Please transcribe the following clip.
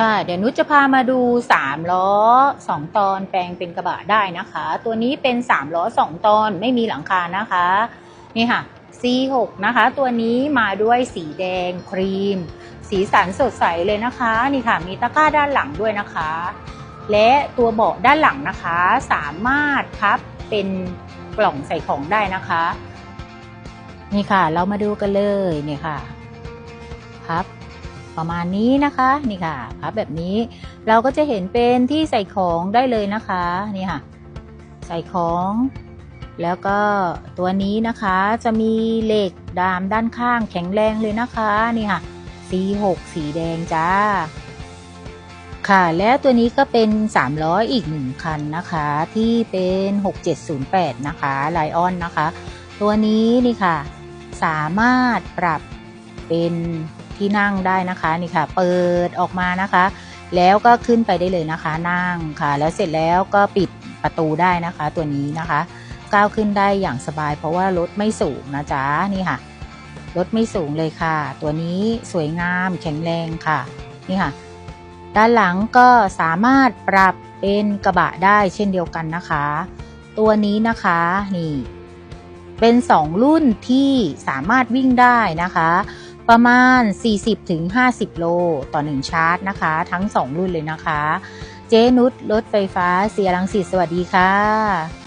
ค่ะ เดี๋ยวนุชจะพามาดู3ล้อ 2 ตอนแปลงเป็นกระบะได้นะคะ ตัวนี้เป็น3ล้อ 2 ตอนไม่มีหลังคานะคะ นี่ค่ะ C6 นะคะ ตัวนี้มาด้วยสีแดงครีม สีสันสดใสเลยนะคะ นี่ค่ะ มีตะกร้าด้านหลังด้วยนะคะ และตัวเบาะด้านหลังนะคะ สามารถพับเป็นกล่องใส่ของได้นะคะ นี่ค่ะ เรามาดูกันเลยนี่ค่ะพับ ประมาณนี้นะคะ นี่ค่ะพับแบบนี้ เราก็จะเห็นเป็นที่ใส่ของได้เลยนะคะ นี่ค่ะ ใส่ของ แล้วก็ตัวนี้นะคะจะมีเหล็กดามด้านข้างแข็งแรงเลยนะคะ นี่ค่ะ C6 สีแดงจ้า ค่ะ และตัวนี้ก็เป็น 300 อีกหนึ่งคันนะคะ ที่เป็น 6708 นะคะไลออนนะคะ ตัวนี้นี่ค่ะ สามารถปรับ เป็นที่นั่งได้นะคะนี่ค่ะ เปิดออกมานะคะ แล้วก็ขึ้นไปได้เลยนะคะนั่งค่ะ แล้วเสร็จแล้วก็ปิดประตูได้นะคะ ตัวนี้นะคะ ก้าวขึ้นได้อย่างสบาย เพราะว่ารถไม่สูงนะจ๊ะนี่ค่ะรถไม่สูงเลยค่ะ ตัวนี้สวยงามแข็งแรงค่ะนี่ค่ะ ด้านหลังก็สามารถปรับเป็นกระบะได้เช่นเดียวกันนะคะ ตัวนี้นะคะนี่เป็น 2 รุ่นที่สามารถวิ่งได้นะคะ ประมาณ 40-50 โลต่อ 1 ชาร์จนะคะ ทั้ง 2 รุ่นเลยนะคะ เจนุชรถไฟฟ้าเสียรังสิตสวัสดีค่ะ